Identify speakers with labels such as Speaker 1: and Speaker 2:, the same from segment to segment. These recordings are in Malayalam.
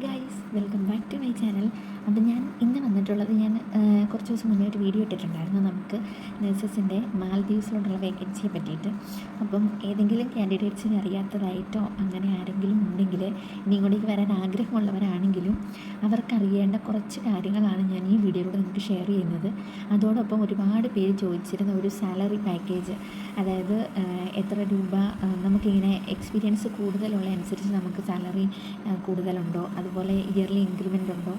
Speaker 1: Hi guys welcome back to my channel അപ്പം ഞാൻ ഇന്ന് വന്നിട്ടുള്ളത് ഞാൻ കുറച്ച് ദിവസം മുന്നേ ഒരു വീഡിയോ ഇട്ടിട്ടുണ്ടായിരുന്നു നമുക്ക് നഴ്സസിന്റെ മാൽദീവ്സിലോട്ടുള്ള വേക്കൻസിയെ പറ്റിയിട്ട്. അപ്പം ഏതെങ്കിലും കാൻഡിഡേറ്റ്സിനെ അറിയാത്തതായിട്ടോ അങ്ങനെ ആരെങ്കിലും ഉണ്ടെങ്കിൽ ഇനി ഇങ്ങോട്ടേക്ക് വരാൻ ആഗ്രഹമുള്ളവരാണെങ്കിലും അവർക്കറിയേണ്ട കുറച്ച് കാര്യങ്ങളാണ് ഞാൻ ഈ വീഡിയോയിലൂടെ നിങ്ങൾക്ക് ഷെയർ ചെയ്യുന്നത്. അതോടൊപ്പം ഒരുപാട് പേര് ചോദിച്ചിരുന്ന ഒരു സാലറി പാക്കേജ് അതായത് എത്ര രൂപ നമുക്കിങ്ങനെ എക്സ്പീരിയൻസ് കൂടുതലുള്ള അനുസരിച്ച് നമുക്ക് സാലറി കൂടുതലുണ്ടോ? അതുപോലെ ഇയർലി ഇൻക്രിമെന്റ് ഉണ്ടോ?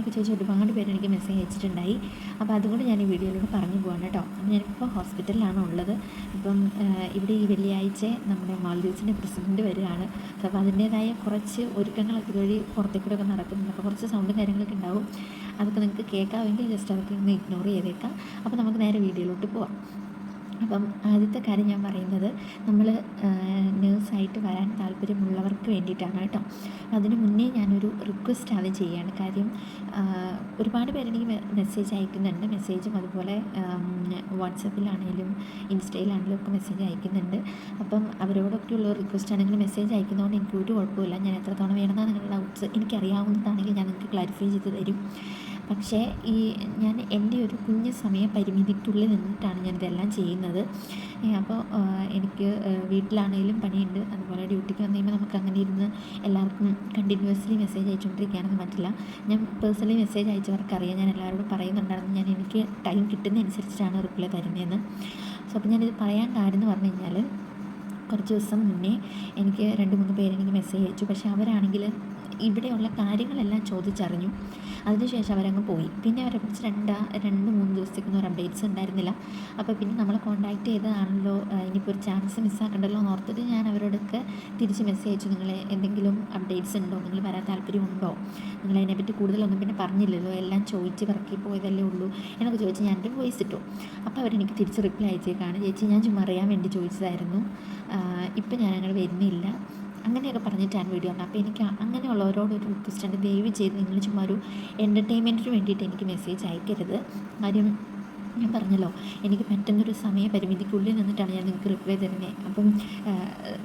Speaker 1: അങ്ങനെയൊക്കെ ചോദിച്ച് ഒരുപാട് പേര് എനിക്ക് മെസ്സേജ് അയച്ചിട്ടുണ്ടായി. അപ്പോൾ അതുകൊണ്ട് ഞാൻ ഈ വീഡിയോയിലൂടെ പറഞ്ഞു പോവാണ് കേട്ടോ. അപ്പം ഞാനിപ്പോൾ ഹോസ്പിറ്റലിലാണ് ഉള്ളത്. ഇപ്പം ഇവിടെ ഈ വെള്ളിയാഴ്ച നമ്മുടെ മാൽദീവ്സിന്റെ പ്രസിഡന്റ് വരികയാണ്. അപ്പോൾ അതിന്റേതായ കുറച്ച് ഒരുക്കങ്ങളൊക്കെ ഇതുവഴി പുറത്തേക്കൂടെ ഒക്കെ നടക്കുന്നുണ്ട്. അപ്പോൾ കുറച്ച് സൗണ്ടും കാര്യങ്ങളൊക്കെ ഉണ്ടാവും. അതൊക്കെ നിങ്ങൾക്ക് കേൾക്കാമെങ്കിൽ ജസ്റ്റ് അതൊക്കെ ഒന്ന് ഇഗ്നോർ ചെയ്തേക്കാം. അപ്പോൾ നമുക്ക് നേരെ വീഡിയോയിലോട്ട് പോവാം. അപ്പം ആദ്യത്തെ കാര്യം ഞാൻ പറയുന്നത് നമ്മൾ നേഴ്സായിട്ട് വരാൻ താല്പര്യമുള്ളവർക്ക് വേണ്ടിയിട്ടാണ് കേട്ടോ. അതിന് മുന്നേ ഞാനൊരു റിക്വസ്റ്റ് ആണ് ചെയ്യുകയാണ് കാര്യം ഒരുപാട് പേരെനിക്ക് മെസ്സേജ് അയക്കുന്നുണ്ട്. മെസ്സേജും അതുപോലെ വാട്സപ്പിലാണെങ്കിലും ഇൻസ്റ്റയിലാണെങ്കിലും ഒക്കെ മെസ്സേജ് അയക്കുന്നുണ്ട്. അപ്പം അവരോടൊക്കെ ഉള്ള റിക്വസ്റ്റ് ആണെങ്കിൽ മെസ്സേജ് അയക്കുന്നതുകൊണ്ട് എനിക്ക് ഒരു കുഴപ്പമില്ല ഞാൻ എത്രത്തോളം വേണമെന്ന് നിങ്ങളുടെ ഡൗട്ട്സ് എനിക്കറിയാവുന്നതാണെങ്കിൽ ഞാൻ നിങ്ങൾക്ക് ക്ലാരിഫൈ ചെയ്ത് തരും. പക്ഷേ ഈ ഞാൻ എന്റെ ഒരു കുഞ്ഞ് സമയ പരിമിതിക്കുള്ളിൽ നിന്നിട്ടാണ് ഞാനിതെല്ലാം ചെയ്യുന്നത്. അപ്പോൾ എനിക്ക് വീട്ടിലാണെങ്കിലും പണിയുണ്ട്. അതുപോലെ ഡ്യൂട്ടിക്ക് വന്നു കഴിയുമ്പോൾ നമുക്ക് അങ്ങനെ ഇരുന്ന് എല്ലാവർക്കും കണ്ടിന്യൂസ്ലി മെസ്സേജ് അയച്ചുകൊണ്ടിരിക്കാനൊന്നും പറ്റില്ല. ഞാൻ പേഴ്സണലി മെസ്സേജ് അയച്ചവർക്കറിയാം ഞാൻ എല്ലാവരോടും പറയുന്നുണ്ടായിരുന്നു ഞാൻ എനിക്ക് ടൈം കിട്ടുന്നതനുസരിച്ചിട്ടാണ് റിപ്ലൈ തരുന്നതെന്ന്. സോ അപ്പോൾ ഞാനിത് പറയാൻ കാര്യം എന്ന് പറഞ്ഞു കഴിഞ്ഞാൽ കുറച്ച് ദിവസം മുന്നേ എനിക്ക് രണ്ട് മൂന്ന് പേരെനിക്ക് മെസ്സേജ് അയച്ചു. പക്ഷേ അവരാണെങ്കിൽ ഇവിടെയുള്ള കാര്യങ്ങളെല്ലാം ചോദിച്ചറിഞ്ഞു. അതിനുശേഷം അവരങ്ങ് പോയി. പിന്നെ അവരെ കുറിച്ച് രണ്ട് രണ്ട് മൂന്ന് ദിവസത്തേക്കൊന്നും ഒരു അപ്ഡേറ്റ്സ് ഉണ്ടായിരുന്നില്ല. അപ്പോൾ പിന്നെ നമ്മളെ കോൺടാക്ട് ചെയ്തതാണല്ലോ. ഇനിയിപ്പോൾ ഒരു ചാൻസ് മിസ്സാക്കണ്ടല്ലോ എന്ന് ഓർത്തിട്ട് ഞാൻ അവരോടൊക്കെ തിരിച്ച് മെസ്സേജ് അയച്ചു. നിങ്ങൾ എന്തെങ്കിലും അപ്ഡേറ്റ്സ് ഉണ്ടോ? നിങ്ങൾ വരാൻ താല്പര്യമുണ്ടോ നിങ്ങൾ അതിനെപ്പറ്റി കൂടുതലൊന്നും പിന്നെ പറഞ്ഞില്ലല്ലോ. എല്ലാം ചോദിച്ച് കറക്കി പോയതല്ലേ ഉള്ളൂ എന്നൊക്കെ ചോദിച്ച് ഞാൻ എന്റെ വോയിസ് ഇട്ടു. അപ്പോൾ അവരെനിക്ക് തിരിച്ച് റിപ്ലൈ അയച്ചേക്കാണ്. ചേച്ചി ഞാൻ ചുമ്മാ അറിയാൻ വേണ്ടി ചോദിച്ചതായിരുന്നു. ഇപ്പം ഞാൻ അങ്ങനെ വരുന്നില്ല. അങ്ങനെയൊക്കെ പറഞ്ഞിട്ടാണ് വീഡിയോ അപ്പോൾ എനിക്ക് അങ്ങനെയുള്ളവരോട് ഒരു റിക്വസ്റ്റ് ഉണ്ട്. ദയവ് ചെയ്ത് നിങ്ങൾ ചുമ്മാ ഒരു എന്റർടൈൻമെന്റിന് വേണ്ടിയിട്ട് എനിക്ക് മെസ്സേജ് അയക്കരുത്. കാര്യം ഞാൻ പറഞ്ഞല്ലോ എനിക്ക് പറ്റുന്നൊരു സമയപരിമിതിക്കുള്ളിൽ നിന്നിട്ടാണ് ഞാൻ നിങ്ങൾക്ക് റിപ്ലൈ തരുന്നത് അപ്പം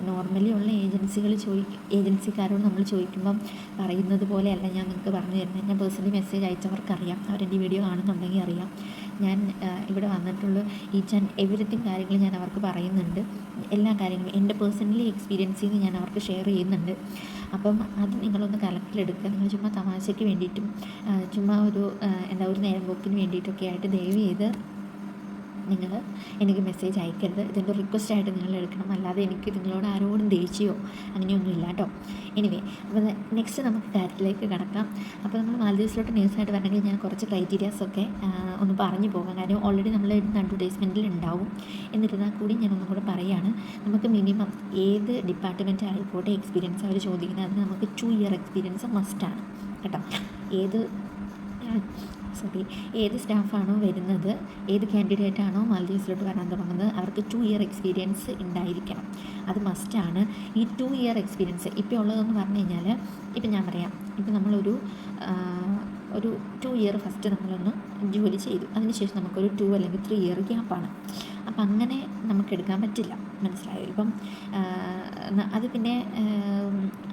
Speaker 1: നോർമലി ഉള്ള ഏജൻസികൾ ചോദി ഏജൻസിക്കാരോട് നമ്മൾ ചോദിക്കുമ്പം പറയുന്നത് പോലെയല്ല ഞാൻ നിങ്ങൾക്ക് പറഞ്ഞു തരുന്നത്. ഞാൻ പേഴ്സണലി മെസ്സേജ് അയച്ചവർക്കറിയാം. അവരെന്റെ വീഡിയോ കാണുന്നുണ്ടെങ്കിൽ അറിയാം. ഞാൻ ഇവിടെ വന്നിട്ടുള്ള. ഈച്ച് ആൻഡ് എവറിത്തിങ് കാര്യങ്ങൾ ഞാൻ അവർക്ക് പറയുന്നുണ്ട്. എല്ലാ കാര്യങ്ങളും എന്റെ പേഴ്സണലി എക്സ്പീരിയൻസിൽ നിന്ന് ഞാൻ അവർക്ക് ഷെയർ ചെയ്യുന്നുണ്ട്. അപ്പം അത് നിങ്ങളൊന്ന് കലക്കിലെടുക്കുക നിങ്ങൾ ചുമ്മാ തമാശയ്ക്ക് വേണ്ടിയിട്ടും ചുമ്മാ ഒരു എന്താ ഒരു നേരം പോക്കിന് വേണ്ടിയിട്ടൊക്കെ ആയിട്ട് ദയവ് ചെയ്ത് നിങ്ങൾ എനിക്ക് മെസ്സേജ് അയക്കരുത്. ഇതിന്റെ റിക്വസ്റ്റ് ആയിട്ട് നിങ്ങൾ എടുക്കണം. അല്ലാതെ എനിക്ക് നിങ്ങളോട് ആരോടും ദേഷ്യമോ അങ്ങനെയൊന്നും ഇല്ല കേട്ടോ എനിവേ അപ്പോൾ നെക്സ്റ്റ് നമുക്ക് കാര്യത്തിലേക്ക് കടക്കാം. അപ്പോൾ നമ്മൾ മാലദ്വീപ്സിലോട്ട് ആയിട്ട് വരണമെങ്കിൽ ഞാൻ കുറച്ച് ക്രൈറ്റീരിയാസൊക്കെ ഒന്ന് പറഞ്ഞു പോകാം. കാര്യം ഓൾറെഡി നമ്മൾ ഇടുന്ന അഡ്വർടൈസ്മെന്റിൽ ഉണ്ടാവും. എന്നിരുന്നാൽ കൂടി ഞാൻ ഒന്നും കൂടെ പറയുകയാണ് നമുക്ക് മിനിമം ഏത് ഡിപ്പാർട്ട്മെന്റ് ആയിക്കോട്ടെ എക്സ്പീരിയൻസ് അവർ ചോദിക്കുന്നത്? അതിന് നമുക്ക് ടു ഇയർ എക്സ്പീരിയൻസ് മസ്റ്റാണ് കേട്ടോ. ഏത് സോറി ഏത് സ്റ്റാഫാണോ വരുന്നത് ഏത് കാൻഡിഡേറ്റ് ആണോ മാൽദീവ്സിലോട്ട് വരാൻ തുടങ്ങുന്നത് അവർക്ക് ടു ഇയർ എക്സ്പീരിയൻസ് ഉണ്ടായിരിക്കണം. അത് മസ്റ്റാണ് ഈ ടു ഇയർ എക്സ്പീരിയൻസ് ഇപ്പോൾ ഉള്ളതെന്ന് പറഞ്ഞു കഴിഞ്ഞാൽ ഇപ്പം ഞാൻ പറയാം. ഇപ്പം നമ്മളൊരു ഒരു ടു ഇയർ ഫസ്റ്റ് നമ്മളൊന്ന് ജോലി ചെയ്തു. അതിനുശേഷം നമുക്കൊരു ടു അല്ലെങ്കിൽ ത്രീ ഇയർ ഗ്യാപ്പാണ് അപ്പം അങ്ങനെ നമുക്ക് എടുക്കാൻ പറ്റില്ല. മനസ്സിലായോ? ഇപ്പം അത് പിന്നെ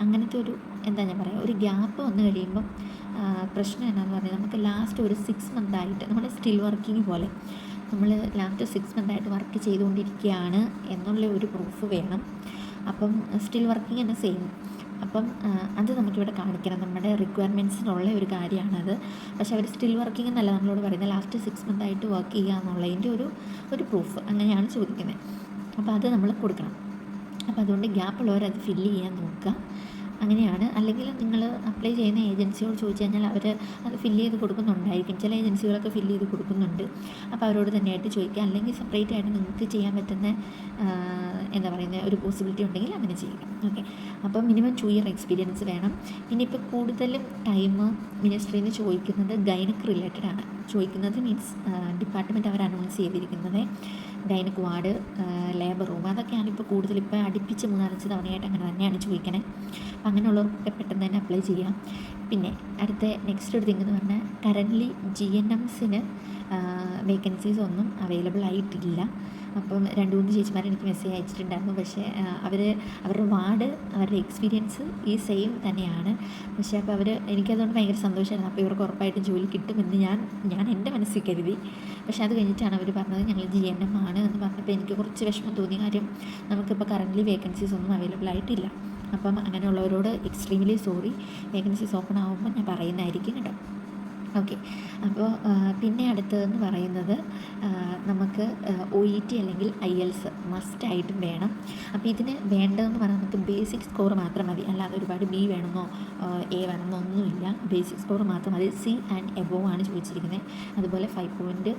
Speaker 1: അങ്ങനത്തെ ഒരു എന്താ ഞാൻ പറയുക ഒരു ഗ്യാപ്പ് വന്നു കഴിയുമ്പം പ്രശ്നം എന്നാന്ന് പറഞ്ഞാൽ നമുക്ക് ലാസ്റ്റ് ഒരു സിക്സ് മന്തായിട്ട് നമ്മൾ സ്റ്റിൽ വർക്കിംഗ് പോലെ നമ്മൾ ലാസ്റ്റ് സിക്സ് മന്തായിട്ട് വർക്ക് ചെയ്തുകൊണ്ടിരിക്കുകയാണ് എന്നുള്ള ഒരു പ്രൂഫ് വേണം. അപ്പം സ്റ്റിൽ വർക്കിംഗ് തന്നെ സെയിം അപ്പം അത് നമുക്കിവിടെ കാണിക്കണം. നമ്മുടെ റിക്വയർമെന്റ്സിനുള്ള ഒരു കാര്യമാണത് പക്ഷേ അവർ സ്റ്റിൽ വർക്കിംഗ് എന്നല്ല നമ്മളോട് പറയുന്നത്. ലാസ്റ്റ് സിക്സ് മന്തായിട്ട് വർക്ക് ചെയ്യുക എന്നുള്ളതിന്റെ ഒരു ഒരു പ്രൂഫ് അങ്ങനെയാണ് ചോദിക്കുന്നത്. അപ്പോൾ അത് നമ്മൾ കൊടുക്കണം. അപ്പോൾ അതുകൊണ്ട് ഗ്യാപ്പ് ഉള്ളവർ അത് ഫില്ല് ചെയ്യാൻ നോക്കുക. അങ്ങനെയാണ്. അല്ലെങ്കിൽ നിങ്ങൾ അപ്ലൈ ചെയ്യുന്ന ഏജൻസിയോട് ചോദിച്ചു കഴിഞ്ഞാൽ അവർ അത് ഫില്ല് ചെയ്ത് കൊടുക്കുന്നുണ്ടായിരിക്കും. ചില ഏജൻസികളൊക്കെ ഫില്ല് ചെയ്ത് കൊടുക്കുന്നുണ്ട്. അപ്പോൾ അവരോട് തന്നെയായിട്ട് ചോദിക്കുക അല്ലെങ്കിൽ സെപ്പറേറ്റ് ആയിട്ട് നിങ്ങൾക്ക് ചെയ്യാൻ പറ്റുന്ന എന്താ പറയുന്നത് ഒരു പോസിബിലിറ്റി ഉണ്ടെങ്കിൽ അങ്ങനെ ചെയ്യുക ഓക്കെ അപ്പോൾ മിനിമം ടു ഇയർ എക്സ്പീരിയൻസ് വേണം. പിന്നെ ഇപ്പോൾ കൂടുതലും ടൈം മിനിസ്ട്രിയിൽ നിന്ന് ചോദിക്കുന്നത് ഗൈനക്ക് റിലേറ്റഡ് ആണ്. ചോദിക്കുന്നത് മീൻസ് ഡിപ്പാർട്ട്മെന്റ് അവർ അനൗൺസ് ചെയ്തിരിക്കുന്നത് ഗൈനക് വാർഡ് ലേബർ റൂം അതൊക്കെയാണ് ഇപ്പോൾ കൂടുതൽ ഇപ്പോൾ അടുപ്പിച്ച് മൂന്നാലഞ്ച് തവണയായിട്ട് അങ്ങനെ തന്നെയാണ് ചോദിക്കണേ. അപ്പം അങ്ങനെയുള്ളവർക്ക് പെട്ടെന്ന് തന്നെ അപ്ലൈ ചെയ്യാം. പിന്നെ അടുത്ത നെക്സ്റ്റ് ഒരു തിങ് എന്ന് പറഞ്ഞാൽ കറന്റ്ലി ജി എൻ എംസിന് വേക്കൻസീസ് ഒന്നും അവൈലബിൾ ആയിട്ടില്ല. അപ്പം രണ്ട് മൂന്ന് ചേച്ചിമാർ എനിക്ക് മെസ്സേജ് അയച്ചിട്ടുണ്ടായിരുന്നു. പക്ഷേ അവർ അവരുടെ വാർഡ് അവരുടെ എക്സ്പീരിയൻസ് ഈ സെയിം തന്നെയാണ്. പക്ഷേ അപ്പോൾ അവർ എനിക്കതുകൊണ്ട് ഭയങ്കര സന്തോഷമായിരുന്നു അപ്പോൾ ഇവർക്ക് ഉറപ്പായിട്ടും ജോലി കിട്ടുമെന്ന് ഞാൻ ഞാൻ എന്റെ മനസ്സിൽ കരുതി. പക്ഷേ അത് കഴിഞ്ഞിട്ടാണ് അവർ പറഞ്ഞത് ഞങ്ങൾ ജി എൻ എം ആണ് എന്ന് പറഞ്ഞപ്പോൾ എനിക്ക് കുറച്ച് വിഷമം തോന്നിയ കാര്യം നമുക്കിപ്പോൾ കറന്റ്ലി വേക്കൻസീസ് ഒന്നും അവൈലബിൾ ആയിട്ടില്ല. അപ്പം അങ്ങനെയുള്ളവരോട് എക്സ്ട്രീംലി സോറി വേക്കൻസീസ് ഓപ്പൺ ആകുമ്പോൾ ഞാൻ പറയുന്നതായിരിക്കും കേട്ടോ. ഓക്കെ. അപ്പോൾ പിന്നെ അടുത്തതെന്ന് പറയുന്നത് നമുക്ക് ഒ ഇ ടി അല്ലെങ്കിൽ ഐ എൽസ് മസ്റ്റായിട്ടും വേണം. അപ്പോൾ ഇതിന് വേണ്ടതെന്ന് പറഞ്ഞാൽ നമുക്ക് ബേസിക് സ്കോർ മാത്രം മതി. അല്ലാതെ ഒരുപാട് ബി വേണമെന്നോ എ വേണമെന്നോ ഒന്നുമില്ല. ബേസിക് സ്കോർ മാത്രം മതി. സി ആൻഡ് എബോവ് ആണ് ചോദിച്ചിരിക്കുന്നത് അതുപോലെ ഫൈവ് പോയിന്റ്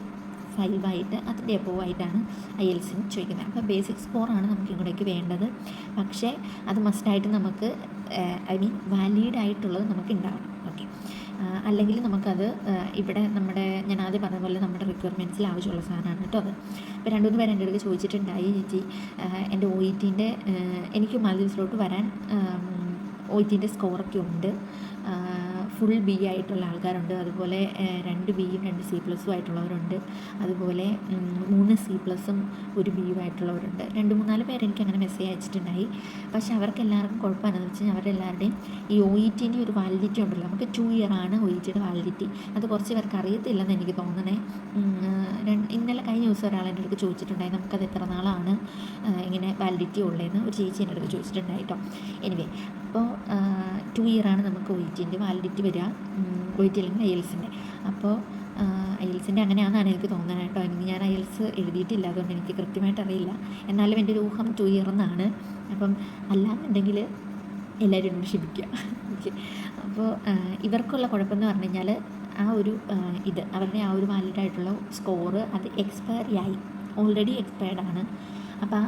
Speaker 1: ഫൈവ് ആയിട്ട് അതിന്റെ എബോവ് ആയിട്ടാണ് ഐ എൽസിന് ചോദിക്കുന്നത് അപ്പോൾ ബേസിക് സ്കോറാണ് നമുക്ക് ഇങ്ങോട്ടേക്ക് വേണ്ടത്. പക്ഷേ അത് മസ്റ്റായിട്ട് നമുക്ക് ഐ മീൻ വാലിഡ് ആയിട്ടുള്ളത് നമുക്ക് ഉണ്ടാവണം. അല്ലെങ്കിൽ നമുക്കത് ഇവിടെ നമ്മുടെ ഞാൻ ആദ്യം പറഞ്ഞ പോലെ നമ്മുടെ റിക്വയർമെന്റ്സിൽ ആവശ്യമുള്ള സാധനമാണ് കേട്ടോ അത്. ഇപ്പോൾ രണ്ട് മൂന്ന് പേര് എന്റെ അടുത്ത് ചോദിച്ചിട്ടുണ്ടായി ചേച്ചി. എന്റെ ഒ ഇ ടിന്റെ എനിക്ക് മാലദ്വീപ്സിലോട്ട് വരാൻ ഒ ഇ ടിന്റെ സ്കോറൊക്കെ ഉണ്ട്. ഫുൾ ബി ആയിട്ടുള്ള ആൾക്കാരുണ്ട്. അതുപോലെ രണ്ട് ബിയും രണ്ട് സി പ്ലസും ആയിട്ടുള്ളവരുണ്ട്. അതുപോലെ മൂന്ന് സി പ്ലസും ഒരു ബിയും ആയിട്ടുള്ളവരുണ്ട്. രണ്ട് മൂന്നാൽ പേര് എനിക്ക് അങ്ങനെ മെസ്സേജ് അയച്ചിട്ടുണ്ടായി. പക്ഷേ അവർക്ക് എല്ലാവർക്കും കുഴപ്പമെന്ന് വെച്ച് കഴിഞ്ഞാൽ അവരുടെ ഈ ഒ ഇ ടിന്റെ ഒരു വാലിഡിറ്റി ഉണ്ടല്ലോ. നമുക്ക് ടു ഇയർ ആണ് ഒ ഇ ടിയുടെ വാലിഡിറ്റി അത് കുറച്ച് പേർക്ക് അറിയത്തില്ലെന്ന് എനിക്ക് തോന്നണേ ഇന്നലെ കഴിഞ്ഞ ദിവസം ഒരാൾ എന്റെ അടുത്ത് ചോദിച്ചിട്ടുണ്ടായി. നമുക്കത് എത്ര നാളാണ് ഇങ്ങനെ വാലിഡിറ്റി ഉള്ളതെന്ന്? ഒരു ചേച്ചി എന്റെ അടുത്ത് ചോദിച്ചിട്ടുണ്ടായി കേട്ടോ എനിവേ അപ്പോൾ ടു ഇയറാണ് നമുക്ക് ഒ ടിന്റെ വാലിഡിറ്റി വരിക. ഒ ടി അല്ലെങ്കിൽ ഐ അപ്പോൾ ഐ എൽസിന്റെ അങ്ങനെയാണെന്നാണ് എനിക്ക് തോന്നുന്നത് കേട്ടോ. എനിക്ക് ഞാൻ ഐ എൽസ് എഴുതിയിട്ടില്ല. അതുകൊണ്ട് എനിക്ക് കൃത്യമായിട്ട് അറിയില്ല. എന്നാലും എന്റെ ഊഹം ടു ഇയർ എന്നാണ്. അപ്പം അല്ലാന്നുണ്ടെങ്കിൽ എല്ലാവരും ക്ഷമിക്കുക. ഓക്കെ അപ്പോൾ ഇവർക്കുള്ള കുഴപ്പമെന്ന് പറഞ്ഞു കഴിഞ്ഞാൽ ആ ഒരു ഇത് അവരുടെ ആ ഒരു വാലിഡായിട്ടുള്ള സ്കോറ് അത് എക്സ്പയറി ആയി. ഓൾറെഡി എക്സ്പയർഡ് ആണ്. അപ്പം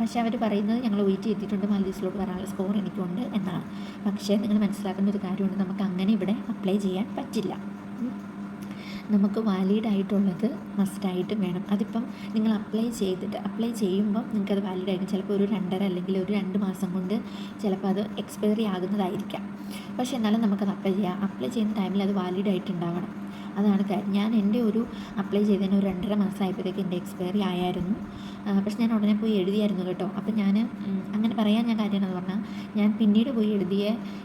Speaker 1: പക്ഷേ അവർ പറയുന്നത് ഞങ്ങൾ വെയിറ്റ് ചെയ്തിട്ടുണ്ട് മാലദ്വീപ്സിലോട്ട് വരാനുള്ള സ്കോർ എനിക്കുണ്ട് എന്നാണ്. പക്ഷേ നിങ്ങൾ മനസ്സിലാക്കുന്ന ഒരു കാര്യമുണ്ട് നമുക്ക് അങ്ങനെ ഇവിടെ അപ്ലൈ ചെയ്യാൻ പറ്റില്ല. നമുക്ക് വാലിഡ് ആയിട്ടുള്ളത് മസ്റ്റായിട്ടും വേണം. അതിപ്പം നിങ്ങൾ അപ്ലൈ ചെയ്തിട്ട് അപ്ലൈ ചെയ്യുമ്പം നിങ്ങൾക്കത് വാലിഡ് ആയിരിക്കും. ചിലപ്പോൾ ഒരു രണ്ടര അല്ലെങ്കിൽ ഒരു രണ്ട് മാസം കൊണ്ട് ചിലപ്പോൾ അത് എക്സ്പയറി ആകുന്നതായിരിക്കാം. പക്ഷേ എന്നാലും നമുക്കത് അപ്ലൈ ചെയ്യാം. അപ്ലൈ ചെയ്യുന്ന ടൈമിൽ അത് വാലിഡ് ആയിട്ടുണ്ടാവണം. അതാണ് കാര്യം ഞാൻ എന്റെ ഒരു അപ്ലൈ ചെയ്തതിന് ഒരു രണ്ടര മാസമായപ്പോഴത്തേക്ക് എന്റെ എക്സ്പയറി ആയായിരുന്നു. പക്ഷെ ഞാൻ ഉടനെ പോയി എഴുതിയായിരുന്നു കേട്ടോ. അപ്പം ഞാൻ അങ്ങനെ പറയാൻ ഞാൻ കാര്യം എന്ന് പറഞ്ഞാൽ ഞാൻ പിന്നീട് പോയി എഴുതിയ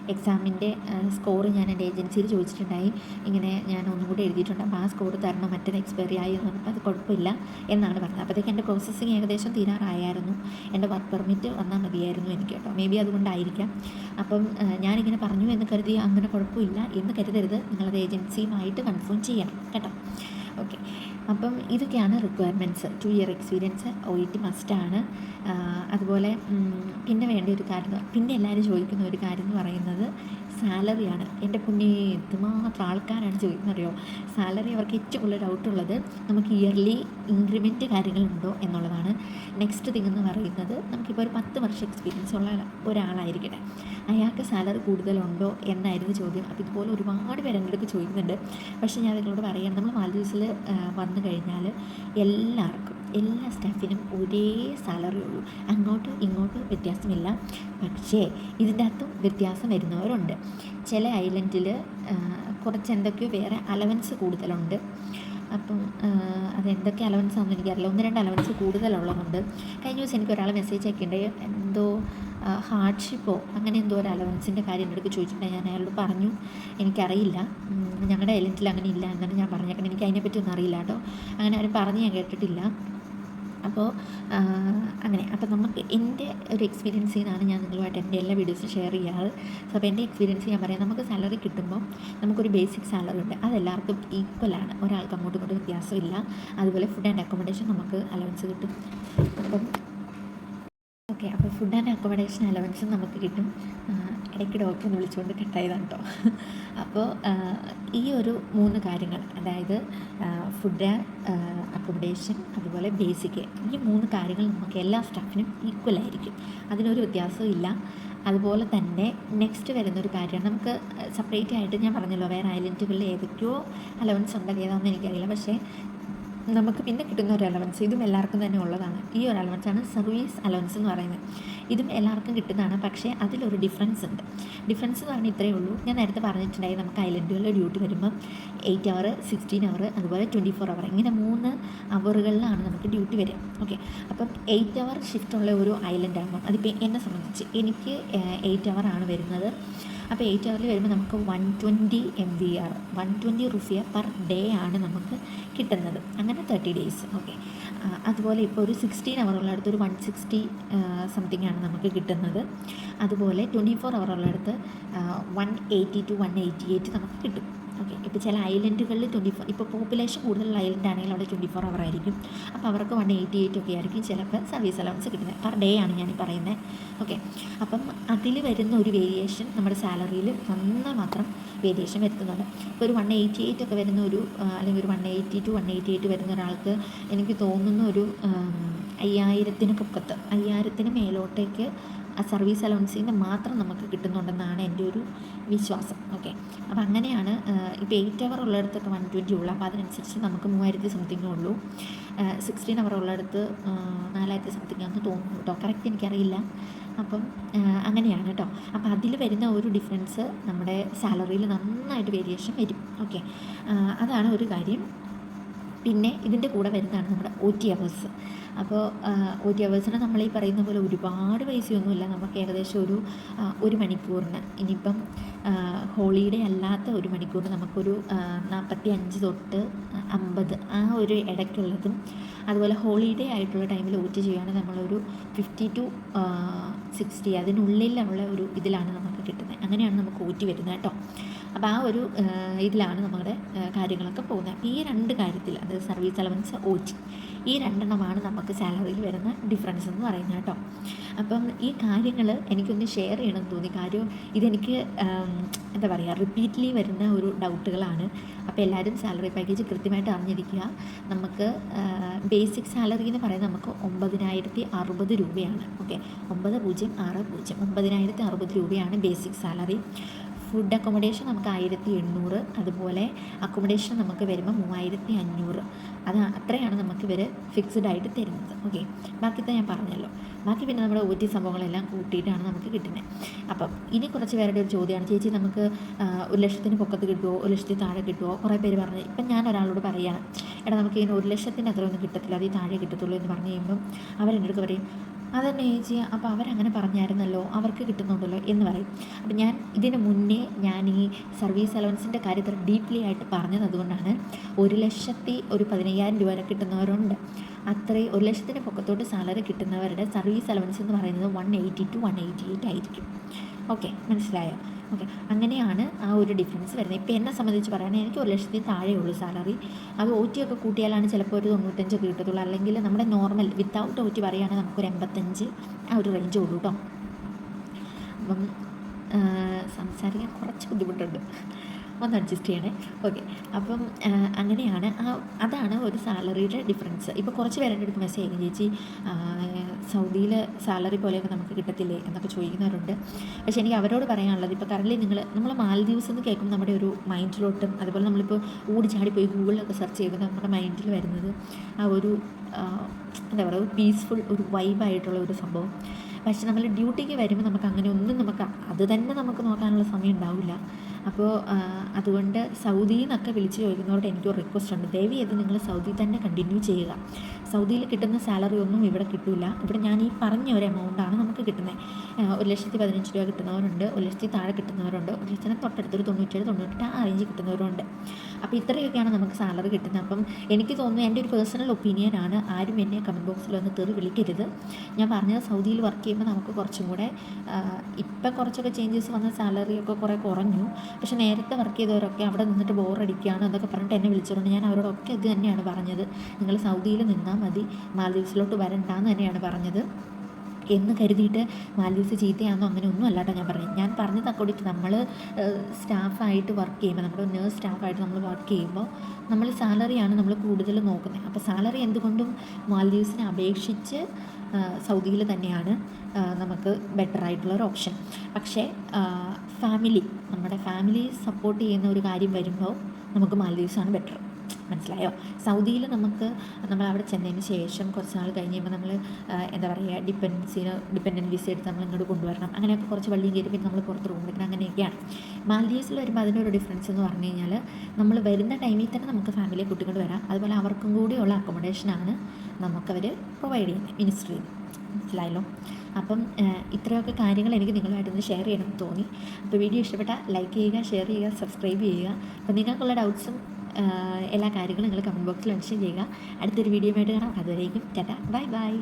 Speaker 1: എക്സാമിന്റെ സ്കോർ ഞാൻ എന്റെ ഏജൻസിയിൽ ചോദിച്ചിട്ടുണ്ടായി. ഇങ്ങനെ ഞാൻ ഒന്നും കൂടി എഴുതിയിട്ടുണ്ട്. അപ്പോൾ ആ സ്കോർ തരണം മറ്റൊരു എക്സ്പയറി ആയി എന്ന് പറഞ്ഞപ്പോൾ അത് കുഴപ്പമില്ല എന്നാണ് പറഞ്ഞത്. അപ്പോഴത്തേക്ക് എന്റെ പ്രോസസ്സിങ് ഏകദേശം തീരാറായായിരുന്നു. എന്റെ വർക്ക് പെർമിറ്റ് വന്നാൽ മതിയായിരുന്നു എനിക്ക് കേട്ടോ. മേ ബി അതുകൊണ്ടായിരിക്കാം. അപ്പം ഞാനിങ്ങനെ പറഞ്ഞു എന്ന് കരുതി അങ്ങനെ കുഴപ്പമില്ല എന്ന് കരുതരുത്. നിങ്ങളത് ഏജൻസിയുമായിട്ട് കൺഫേം ചെയ്യണം കേട്ടോ. ഓക്കെ അപ്പം ഇതൊക്കെയാണ് requirements two year experience O E T മസ്റ്റാണ് അതുപോലെ പിന്നെ വേണ്ട ഒരു കാര്യം പിന്നെ എല്ലാവരും ചോദിക്കുന്ന ഒരു കാര്യം എന്ന് പറയുന്നത് സാലറിയാണ് എന്റെ കുഞ്ഞി എന്തുമാത്രം ആൾക്കാരാണ് ചോദിക്കുന്നറിയോ സാലറി അവർക്ക് ഏറ്റവും കൂടുതൽ ഡൗട്ടുള്ളത് നമുക്ക് ഇയർലി ഇൻക്രിമെന്റ് കാര്യങ്ങളുണ്ടോ എന്നുള്ളതാണ്. നെക്സ്റ്റ് തിങ് എന്ന് പറയുന്നത് നമുക്കിപ്പോൾ ഒരു പത്ത് വർഷം എക്സ്പീരിയൻസ് ഉള്ള ഒരാളായിരിക്കട്ടെ. അയാൾക്ക് സാലറി കൂടുതലുണ്ടോ എന്നായിരുന്നു ചോദ്യം. അപ്പോൾ ഇതുപോലെ ഒരുപാട് പേര് എന്റെ അടുത്ത് ചോദിക്കുന്നുണ്ട്. പക്ഷേ ഞാൻ നിങ്ങളോട് പറയാം. നമ്മൾ മാലദ്വീപ്സിൽ വന്നു കഴിഞ്ഞാൽ എല്ലാവർക്കും എല്ലാ സ്റ്റാഫിനും ഒരേ സാലറി ഉള്ളൂ. അങ്ങോട്ടും ഇങ്ങോട്ടും വ്യത്യാസമില്ല. പക്ഷേ ഇതിന്റെ അകത്തും വ്യത്യാസം വരുന്നവരുണ്ട്. ചില ഐലൻഡിൽ കുറച്ച് എന്തൊക്കെയോ വേറെ അലവൻസ് കൂടുതലുണ്ട്. അപ്പം അതെന്തൊക്കെ അലവൻസ് ആണെന്ന് എനിക്കറിയില്ല. ഒന്ന് രണ്ട് അലവൻസ് കൂടുതലുള്ളതുകൊണ്ട്. കഴിഞ്ഞ ദിവസം എനിക്ക് ഒരാൾ മെസ്സേജ് അയക്കേണ്ടത് എന്തോ ഹാർഡ്ഷിപ്പോ അങ്ങനെ എന്തോ ഒരു അലവൻസിന്റെ കാര്യം എന്റെ അടുത്ത് ചോദിച്ചിട്ടുണ്ടെങ്കിൽ ഞാൻ അയാളോട് പറഞ്ഞു. എനിക്കറിയില്ല. ഞങ്ങളുടെ ഐലൻഡിൽ അങ്ങനെ ഇല്ല എന്നാണ് ഞാൻ പറഞ്ഞേക്കണം. എനിക്ക് അതിനെപ്പറ്റി ഒന്നും അറിയില്ല കേട്ടോ. അങ്ങനെ ആരും പറഞ്ഞ് ഞാൻ കേട്ടിട്ടില്ല. അപ്പോൾ അങ്ങനെ. അപ്പോൾ നമുക്ക് എന്റെ ഒരു എക്സ്പീരിയൻസിൽ നിന്നാണ് ഞാൻ നിങ്ങളുമായിട്ട് എന്റെ എല്ലാ വീഡിയോസും ഷെയർ ചെയ്യാറ്. സോ അപ്പോൾ എന്റെ എക്സ്പീരിയൻസ് ഞാൻ പറയാം. നമുക്ക് സാലറി കിട്ടുമ്പോൾ നമുക്കൊരു ബേസിക് സാലറി ഉണ്ട്. അതെല്ലാവർക്കും ഈക്വലാണ് ഒരാൾക്ക് അങ്ങോട്ടും ഇങ്ങോട്ടും വ്യത്യാസമില്ല. അതുപോലെ ഫുഡ് ആൻഡ് അക്കോമഡേഷൻ നമുക്ക് അലവൻസ് കിട്ടും. അപ്പം ഓക്കെ അപ്പോൾ ഫുഡ് ആൻഡ് അക്കോമഡേഷൻ അലവൻസും നമുക്ക് കിട്ടും. ഇടയ്ക്ക് ഡോക്ടറെ വിളിച്ചുകൊണ്ട് കട്ടായതാണ് കേട്ടോ അപ്പോൾ ഈ ഒരു മൂന്ന് കാര്യങ്ങൾ അതായത് ഫുഡ് അക്കോമഡേഷൻ അതുപോലെ ബേസിക് ഈ മൂന്ന് കാര്യങ്ങൾ നമുക്ക് എല്ലാ സ്റ്റാഫിനും ഈക്വൽ ആയിരിക്കും. അതിനൊരു വ്യത്യാസവും ഇല്ല. അതുപോലെ തന്നെ നെക്സ്റ്റ് വരുന്നൊരു കാര്യമാണ്. നമുക്ക് സെപ്പറേറ്റ് ആയിട്ട് ഞാൻ പറഞ്ഞല്ലോ വേറെ ഐലൻഡുകളിൽ ഏതൊക്കെയോ അലവൻസ് ഉണ്ടെങ്കിൽ ഏതാണെന്ന് എനിക്കറിയില്ല. പക്ഷേ നമുക്ക് പിന്നെ കിട്ടുന്ന ഒരു അലവൻസ് ഇതും എല്ലാവർക്കും തന്നെ ഉള്ളതാണ്. ഈ ഒരു അലവൻസാണ് സർവീസ് അലവൻസ് എന്ന് പറയുന്നത്. ഇതും എല്ലാവർക്കും കിട്ടുന്നതാണ്. പക്ഷേ അതിലൊരു ഡിഫറൻസ് ഉണ്ട്. ഡിഫറൻസ് എന്ന് പറഞ്ഞാൽ ഇത്രയേ ഉള്ളൂ. ഞാൻ നേരത്തെ പറഞ്ഞിട്ടുണ്ടായി നമുക്ക് ഐലൻഡുകളിൽ ഡ്യൂട്ടി വരുമ്പം എയ്റ്റ് അവർ സിക്സ്റ്റീൻ അവർ അതുപോലെ ട്വന്റി ഫോർ അവർ ഇങ്ങനെ മൂന്ന് അവറുകളിലാണ് നമുക്ക് ഡ്യൂട്ടി വരിക. ഓക്കെ അപ്പം എയ്റ്റ് അവർ ഷിഫ്റ്റ് ഉള്ള ഒരു ഐലൻഡ് ആകുമ്പം അതിപ്പോൾ എന്നെ സംബന്ധിച്ച് എനിക്ക് എയ്റ്റ് ആണ് വരുന്നത്. അപ്പോൾ എയ്റ്റ് അവറിൽ വരുമ്പോൾ നമുക്ക് one twenty M V R one twenty rufiyaa per day ആണ് നമുക്ക് കിട്ടുന്നത്. അങ്ങനെ തേർട്ടി ഡേയ്സ് ഓക്കെ അതുപോലെ ഇപ്പോൾ ഒരു സിക്സ്റ്റീൻ അവറുള്ളടുത്ത് ഒരു വൺ സിക്സ്റ്റി സംതിങ് ആണ് നമുക്ക് കിട്ടുന്നത്. അതുപോലെ twenty four അവറുള്ളടുത്ത് one eighty two one eighty eight നമുക്ക് കിട്ടും. ഓക്കെ ഇപ്പോൾ ചില ഐലൻഡുകളിൽ ട്വന്റി ഫോർ ഇപ്പോൾ പോപ്പുലേഷൻ കൂടുതലുള്ള ഐലൻഡ് ആണെങ്കിൽ അവിടെ ട്വന്റി ഫോർ അവർ ആയിരിക്കും. അപ്പോൾ അവർക്ക് വൺ എയ്റ്റി എയ്റ്റ് ഒക്കെ ആയിരിക്കും ചിലപ്പോൾ സർവീസ് അലവൻസ് കിട്ടുന്നത്. പെർ ഡേ ആണ് ഞാൻ പറയുന്നത് ഓക്കെ അപ്പം അതിൽ വരുന്ന ഒരു വേരിയേഷൻ നമ്മുടെ സാലറിയിൽ നന്ന മാത്രം വേരിയേഷൻ വരുത്തുന്നുണ്ട്. ഇപ്പോൾ ഒരു വൺ എയ്റ്റി എയ്റ്റ് ഒക്കെ വരുന്ന ഒരു അല്ലെങ്കിൽ ഒരു one eighty two one eighty eight വരുന്ന ഒരാൾക്ക് എനിക്ക് തോന്നുന്ന ഒരു അയ്യായിരത്തിന് പൊക്കത്ത് അയ്യായിരത്തിന് മേലോട്ടേക്ക് ആ സർവീസ് അലവൻസിൽ നിന്ന് മാത്രം നമുക്ക് കിട്ടുന്നുണ്ടെന്നാണ് എന്റെ ഒരു വിശ്വാസം. ഓക്കെ. അപ്പോൾ അങ്ങനെയാണ് ഇപ്പോൾ എയ്റ്റ് അവർ ഉള്ളിടത്തൊക്കെ വൺ ട്വന്റി ഉള്ളൂ. അപ്പോൾ അതിനനുസരിച്ച് നമുക്ക് മൂവായിരത്തി സംതിങ്ങേ ഉള്ളൂ. സിക്സ്റ്റീൻ അവർ ഉള്ളിടത്ത് നാലായിരത്തി സംതിങ് ആണെന്ന് തോന്നുന്നു കേട്ടോ. കറക്റ്റ് എനിക്കറിയില്ല. അപ്പം അങ്ങനെയാണ് കേട്ടോ. അപ്പോൾ അതിൽ വരുന്ന ഒരു ഡിഫറൻസ് നമ്മുടെ സാലറിയിൽ നന്നായിട്ട് വേരിയേഷൻ വരും. ഓക്കെ. അതാണ് ഒരു കാര്യം. പിന്നെ ഇതിന്റെ കൂടെ വരുന്നതാണ് നമ്മുടെ ഒ ടി അവേഴ്സ് അപ്പോൾ ഒ ടി അവേഴ്സിന് നമ്മൾ ഈ പറയുന്ന പോലെ ഒരുപാട് പൈസയൊന്നുമില്ല. നമുക്ക് ഏകദേശം ഒരു ഒരു മണിക്കൂറിന്. ഇനിയിപ്പം ഹോളിഡേ അല്ലാത്ത ഒരു മണിക്കൂറിന് നമുക്കൊരു നാൽപ്പത്തി അഞ്ച് തൊട്ട് അമ്പത് ആ ഒരു ഇടയ്ക്കുള്ളതും അതുപോലെ ഹോളിഡേ ആയിട്ടുള്ള ടൈമിൽ ടി ചെയ്യുകയാണെങ്കിൽ നമ്മളൊരു ഫിഫ്റ്റി ടു സിക്സ്റ്റി അതിനുള്ളിലുള്ള ഒരു ഇതിലാണ് നമുക്ക് കിട്ടുന്നത്. അങ്ങനെയാണ് നമുക്ക് ഓറ്റി വരുന്നത് കേട്ടോ. അപ്പോൾ ആ ഒരു ഇതിലാണ് നമ്മുടെ കാര്യങ്ങളൊക്കെ പോകുന്നത്. ഈ രണ്ട് കാര്യത്തിൽ അതായത് സർവീസ് അലവൻസ് ഒ ടി ഈ രണ്ടെണ്ണമാണ് നമുക്ക് സാലറിയിൽ വരുന്ന ഡിഫറൻസ് എന്ന് പറയുന്നത് കേട്ടോ. അപ്പം ഈ കാര്യങ്ങൾ എനിക്കൊന്ന് ഷെയർ ചെയ്യണമെന്ന് തോന്നി. കാര്യം ഇതെനിക്ക് എന്താ പറയുക റിപ്പീറ്റ്ലി വരുന്ന ഒരു ഡൗട്ടുകളാണ് അപ്പോൾ എല്ലാവരും സാലറി പാക്കേജ് കൃത്യമായിട്ട് അറിഞ്ഞിരിക്കുക. നമുക്ക് ബേസിക് സാലറി എന്ന് പറയുന്നത് നമുക്ക് ഒമ്പതിനായിരത്തി അറുപത് രൂപയാണ്. ഓക്കെ ഒമ്പത് പൂജ്യം ആറ് പൂജ്യം. ഒമ്പതിനായിരത്തി അറുപത് രൂപയാണ് ബേസിക് സാലറി ഫുഡ് അക്കോമഡേഷൻ നമുക്ക് ആയിരത്തി എണ്ണൂറ് അതുപോലെ അക്കോമഡേഷൻ നമുക്ക് വരുമ്പോൾ മൂവായിരത്തി അഞ്ഞൂറ് അത് അത്രയാണ് നമുക്ക് ഇവർ ഫിക്സ്ഡ് ആയിട്ട് തരുന്നത്. ഓക്കെ ബാക്കിത്തെ ഞാൻ പറഞ്ഞല്ലോ. ബാക്കി പിന്നെ നമ്മുടെ ടി സംഭവങ്ങളെല്ലാം കൂട്ടിയിട്ടാണ് നമുക്ക് കിട്ടുന്നത് അപ്പം ഇനി കുറച്ച് പേരുടെ ഒരു ചോദ്യമാണ്. ചേച്ചി നമുക്ക് ഒരു ലക്ഷത്തിന് പൊക്കത്ത് കിട്ടുമോ ഒരു ലക്ഷത്തിൽ താഴെ കിട്ടുമോ കുറേ പേര് പറഞ്ഞു ഇപ്പം ഞാൻ ഒരാളോട് പറയുകയാണ് എടാ നമുക്ക് ഇങ്ങനെ ഒരു ലക്ഷത്തിന്റെ അത്ര ഒന്നും കിട്ടത്തില്ല. അതിൽ താഴെ കിട്ടത്തുള്ളൂ എന്ന് പറഞ്ഞു കഴിയുമ്പം അവരെന്റെ പറയും അതന്നെ ചേച്ചി. അപ്പോൾ അവരങ്ങനെ പറഞ്ഞായിരുന്നല്ലോ അവർക്ക് കിട്ടുന്നുണ്ടല്ലോ എന്ന് പറയും. അപ്പം ഞാൻ ഇതിന് മുന്നേ ഞാൻ ഈ സർവീസ് അലവൻസിന്റെ കാര്യത്തിൽ ഡീപ്ലി ആയിട്ട് പറഞ്ഞതുകൊണ്ടാണ് ഒരു ലക്ഷത്തി ഒരു പതിനയ്യായിരം രൂപ വരെ കിട്ടുന്നവരുണ്ട്. അത്രയും ഒരു ലക്ഷത്തിന്റെ പൊക്കത്തോട്ട് സാലറി കിട്ടുന്നവരുടെ സർവീസ് അലവൻസ് എന്ന് പറയുന്നത് one eighty two one eighty eight ആയിരിക്കും. ഓക്കെ മനസ്സിലായോ? ഓക്കെ. അങ്ങനെയാണ് ആ ഒരു ഡിഫറൻസ് വരുന്നത്. ഇപ്പോൾ എന്നെ സംബന്ധിച്ച് പറയുകയാണെങ്കിൽ എനിക്ക് ഒരു ലക്ഷത്തിൽ താഴെയുള്ളൂ സാലറി അത് ഒ ടി ഒക്കെ കൂട്ടിയാലാണ് ചിലപ്പോൾ ഒരു തൊണ്ണൂറ്റഞ്ചൊക്കെ കിട്ടത്തുള്ളൂ. അല്ലെങ്കിൽ നമ്മുടെ നോർമൽ വിത്തൗട്ട് ഒ ടി പറയുകയാണെങ്കിൽ നമുക്കൊരു എൺപത്തഞ്ച് ആ ഒരു റേഞ്ച് ഉള്ളൂ കേട്ടോ അപ്പം സംസാരിക്കാൻ കുറച്ച് ബുദ്ധിമുട്ടുണ്ട്. ഒന്ന് അഡ്ജസ്റ്റ് ചെയ്യണേ. ഓക്കെ അപ്പം അങ്ങനെയാണ്. അതാണ് ഒരു സാലറിയുടെ ഡിഫറൻസ് ഇപ്പോൾ കുറച്ച് പേരുടെ അടുത്ത് മെസ്സേജ് അയക്കും ചേച്ചി സൗദിയിലെ സാലറി പോലെയൊക്കെ നമുക്ക് കിട്ടത്തില്ലേ? എന്നൊക്കെ ചോദിക്കുന്നവരുണ്ട്. പക്ഷേ എനിക്ക് അവരോട് പറയാനുള്ളത് ഇപ്പോൾ കറൻലി നിങ്ങൾ നമ്മൾ മാലദ്വീപ്സ് എന്ന് കേൾക്കുമ്പോൾ നമ്മുടെ ഒരു മൈൻഡിലോട്ടും അതുപോലെ നമ്മളിപ്പോൾ ചാടി പോയി ഗൂഗിളിലൊക്കെ സെർച്ച് ചെയ്യുമ്പോൾ നമ്മുടെ മൈൻഡിൽ വരുന്നത് ആ ഒരു എന്താ പറയുക ഒരു പീസ്ഫുൾ ഒരു വൈബായിട്ടുള്ള ഒരു സംഭവം. പക്ഷേ നമ്മൾ ഡ്യൂട്ടിക്ക് വരുമ്പോൾ നമുക്ക് അങ്ങനെ ഒന്നും നമുക്ക് അത് തന്നെ നമുക്ക് നോക്കാനുള്ള സമയം ഉണ്ടാവില്ല. അപ്പോൾ അതുകൊണ്ട് സൗദിയിൽ നിന്നൊക്കെ വിളിച്ച് ചോദിക്കുന്നവരോട് എനിക്കൊരു റിക്വസ്റ്റ് ഉണ്ട്. ദയവ് ചെയ്ത് നിങ്ങൾ സൗദി തന്നെ കണ്ടിന്യൂ ചെയ്യുക. സൗദിയിൽ കിട്ടുന്ന സാലറി ഒന്നും ഇവിടെ കിട്ടില്ല ഇവിടെ ഞാൻ ഈ പറഞ്ഞ ഒരു എമൗണ്ടാണ് നമുക്ക് കിട്ടുന്നത് ഒരു ലക്ഷത്തി പതിനഞ്ച് രൂപ കിട്ടുന്നവരുണ്ട് ഒരു ലക്ഷത്തി താഴെ കിട്ടുന്നവരുണ്ട് ഒരു ലക്ഷത്തിന് തൊട്ടടുത്തൊരു തൊണ്ണൂറ്റേഴ് തൊണ്ണൂറ്റെട്ട് ആ റേഞ്ച് കിട്ടുന്നവരുണ്ട്. അപ്പോൾ ഇത്രയൊക്കെയാണ് നമുക്ക് സാലറി കിട്ടുന്നത്. അപ്പം എനിക്ക് തോന്നുന്നു എന്റെ ഒരു പേഴ്സണൽ ഒപ്പീനിയനാണ് ആരും എന്നെ കമന്റ് ബോക്സിൽ വന്ന് തെറി വിളിക്കരുത്. ഞാൻ പറഞ്ഞത് സൗദിയിൽ വർക്ക് ചെയ്യുമ്പോൾ നമുക്ക് കുറച്ചും കൂടെ ഇപ്പം കുറച്ചൊക്കെ ചേഞ്ചസ് വന്ന സാലറിയൊക്കെ കുറേ കുറഞ്ഞു. പക്ഷേ നേരത്തെ വർക്ക് ചെയ്തവരൊക്കെ അവിടെ നിന്നിട്ട് ബോറടിക്കുകയാണ് എന്നൊക്കെ പറഞ്ഞിട്ട് എന്നെ വിളിച്ചുകൊണ്ട് ഞാൻ അവരോടൊക്കെ ഇത് തന്നെയാണ് പറഞ്ഞത്. നിങ്ങൾ സൗദിയിൽ നിന്നാൽ മതി. മാലദ്വീപ്സിലോട്ട് വരണ്ട എന്ന് തന്നെയാണ് പറഞ്ഞത്. എന്ന് കരുതിയിട്ട് മാലദ്വീപ്സ് ചീത്തയാണെന്നോ അങ്ങനെ ഒന്നും അല്ലാട്ടോ ഞാൻ പറഞ്ഞത്. ഞാൻ പറഞ്ഞത് അക്കോഡിറ്റ് നമ്മൾ സ്റ്റാഫായിട്ട് വർക്ക് ചെയ്യുമ്പോൾ നമ്മുടെ നേഴ്സ് സ്റ്റാഫായിട്ട് നമ്മൾ വർക്ക് ചെയ്യുമ്പോൾ നമ്മൾ സാലറിയാണ് നമ്മൾ കൂടുതൽ നോക്കുന്നത്. അപ്പോൾ സാലറി എന്തുകൊണ്ടും മാലദ്വീപ്സിനെ അപേക്ഷിച്ച് സൗദിയിൽ തന്നെയാണ് നമുക്ക് ബെറ്റർ ആയിട്ടുള്ള ഒരു ഓപ്ഷൻ പക്ഷേ ഫാമിലി നമ്മുടെ ഫാമിലി സപ്പോർട്ട് ചെയ്യുന്ന ഒരു കാര്യം വരുമ്പോൾ നമുക്ക് മാലദ്വീപ്സാണ് ബെറ്റർ മനസ്സിലായോ? സൗദിയിൽ നമുക്ക് നമ്മൾ അവിടെ ചെന്നതിന് ശേഷം കുറച്ച് നാൾ കഴിഞ്ഞ് കഴിയുമ്പോൾ നമ്മൾ എന്താ പറയുക ഡിപ്പെൻസിന് ഡിപ്പെൻഡന്റ് വിസ എടുത്ത് നമ്മൾ ഇങ്ങോട്ട് കൊണ്ടുവരണം. അങ്ങനെയൊക്കെ കുറച്ച് വള്ളിയും കയറി പിന്നെ നമ്മൾ പുറത്ത് റൂം എടുക്കണം അങ്ങനെയൊക്കെയാണ്. മാലദ്വീപ്സിൽ വരുമ്പോൾ അതിനൊരു ഡിഫറൻസ് എന്ന് പറഞ്ഞു കഴിഞ്ഞാൽ നമ്മൾ വരുന്ന ടൈമിൽ തന്നെ നമുക്ക് ഫാമിലിയെ കുട്ടികൾ വരാം. അതുപോലെ അവർക്കും കൂടിയുള്ള അക്കോമഡേഷനാണ് നമുക്കവർ പ്രൊവൈഡ് ചെയ്യുന്നത് മിനിസ്ട്രിയിൽ മനസ്സിലായല്ലോ? അപ്പം ഇത്രയൊക്കെ കാര്യങ്ങൾ എനിക്ക് നിങ്ങളുമായിട്ടൊന്ന് ഷെയർ ചെയ്യണമെന്ന് തോന്നി. അപ്പോൾ വീഡിയോ ഇഷ്ടപ്പെട്ടാൽ ലൈക്ക് ചെയ്യുക ഷെയർ ചെയ്യുക സബ്സ്ക്രൈബ് ചെയ്യുക. അപ്പോൾ നിങ്ങൾക്കുള്ള ഡൗട്ട്സും എല്ലാ കാര്യങ്ങളും നിങ്ങൾ കമന്റ് ബോക്സിൽ മെൻഷൻ ചെയ്യുക. അടുത്തൊരു വീഡിയോ ആയിട്ട് കാണാം. അതുവരേക്കും ചേട്ടാ ബൈ ബൈ.